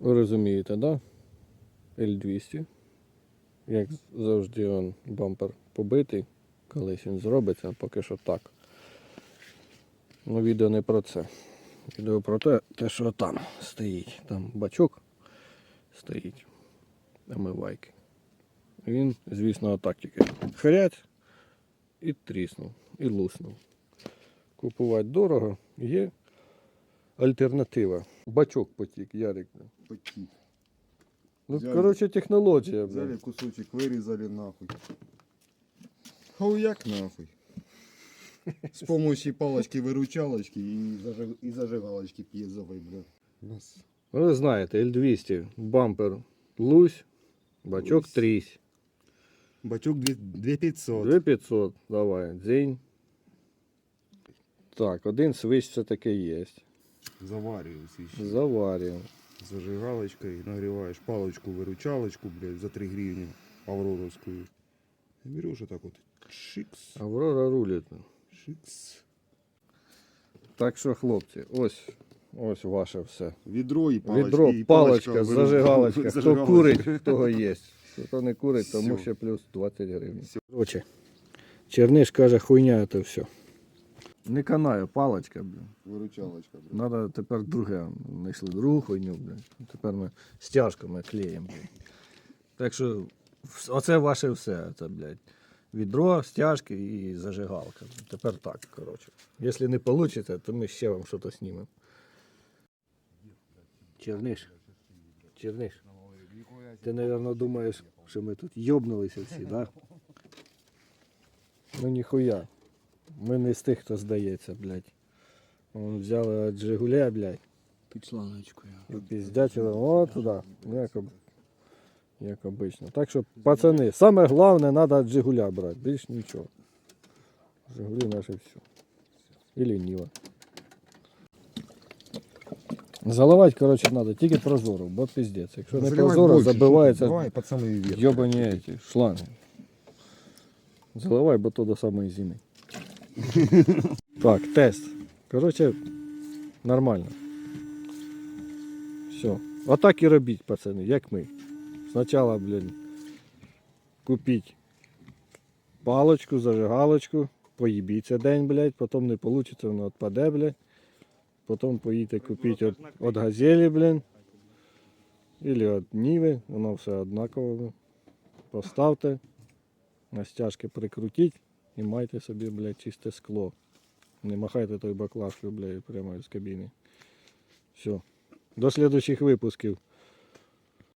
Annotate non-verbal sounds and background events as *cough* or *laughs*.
Ви розумієте, да? L200. Як завжди он бампер побитий. Колись він зробиться, а поки що так. Ну, відео не про це. Відео про те, те, що там стоїть. Там бачок стоїть. Омивайки. Він, звісно, отак тільки хрять і тріснув, і луснув. Купувати дорого, є альтернатива. Бачок потік, Ярик. Потік. Ну, Взяли. коротше, технологія, Взяли блядь. кусочек, вырезали нахуй. Хуяк нахуй. С помощью палочки-выручалочки и, зажиг... и зажигалочки пьезовой, бля. Нас. Ну, Ви знаєте, L200, бампер лусь, бачок Лусь. трісь. Бачок 2500. 2500, давай, дзінь. Так, один свищ все-таки є. Завариваю свечи. Заварюємо. Зажигалочкой нагреваешь палочку-выручалочку, блядь, за 3 гривни авроровскую. И берешь вот так вот. Шикс. Аврора рулить. Шикс. Так що, хлопці, ось, ось ваше все. Ведро и палочка. Відро, и палочка, выру- зажигалочка. Хто зажигалочка. курить, в того є. Хто не курить, тому Всё. ще плюс 20 гривень. Всё. Короче, Черниш каже, хуйня це все. Не канає палочка, блін. Выручалочка, блядь. Надо тепер друге. Знайшли другу хуйню, блін. Тепер ми стяжками клеїмо. блін. Так що оце ваше все. Це, блядь. Відро, стяжки і зажигалка. Тепер так, коротше. Якщо не вийде, то ми ще вам щось знімемо. Черниш. Черниш. Ти, мабуть, думаєш, що ми тут йобнулися всі, так? Да? *laughs* Ну ніхуя. Ми не з тих, хто здається, блядь. Вон взяли від Жигуля, блядь, Під шлангочкою. і піздячили о туди, як, об- як обично. Так що, пацани, саме головне, треба від Жигуля брати, більш нічого. Жигулі наше все. Или Ніва. Заливати, коротше, треба тільки прозоро, бо піздець. Якщо не Заливай прозоро, больше, забивається Давай, самый. Йобані эти шланги. Заливай, бо то до самої зими. *laughs* так, тест. Коротше, нормально. Все. Отак і робіть, пацани, як ми. Спочатку, блін, купіть палочку, зажигалочку, поїбіться день, блядь, потім не вийде, воно відпаде, блядь. Потім поїдете купіть от, от газелі, блін. Или от Ніви, воно все однаково. Поставте, на стяжки прикрутіть і майте собі, блядь, чисте скло. Не махайте той баклажкою, блядь, прямо з кабіни. Все. До следующих випусків.